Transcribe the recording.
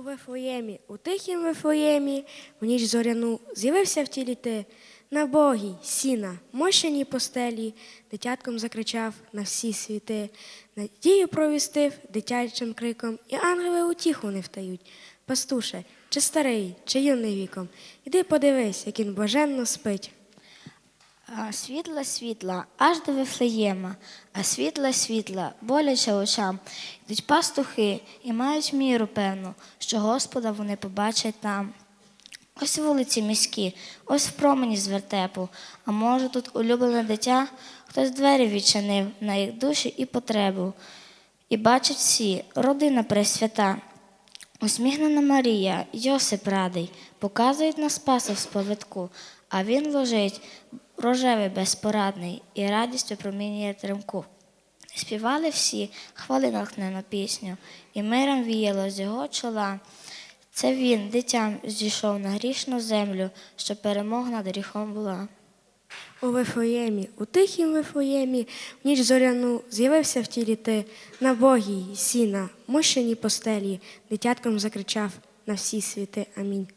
У Вифлеємі, у тихім Вифлеємі, в ніч зоряну з'явився в тілі ти. На Богі, сіна, мощені постелі, дитятком закричав на всі світи. Надію провістив дитячим криком, і ангели утіху не втають. Пастуше, чи старий, чи юний віком, іди подивись, як він блаженно спить. Світла, світла, аж до Вифлеєма, а світла, світла, боляче очам. Йдуть пастухи і мають міру певну, що Господа вони побачать там. Ось вулиці міські, ось в промені з вертепу. А може, тут улюблене дитя, хтось двері відчинив на їх душі і потребу. І бачать всі, родина пресвята. Усміхнена Марія, Йосип радий, показують на Спаса в сповідку, а він лежить, рожевий безпорадний, і радістю промінює тримку. Співали всі, хвали натхнену пісню, і миром віяло з його чола. Це він, дитям, зійшов на грішну землю, що перемога над гріхом була. У Вифлеємі, у тихім Вифлеємі, в ніч зоряну з'явився в тілі ти. На Богі, сіна, мощені постелі, дитятком закричав на всі світи. Амінь.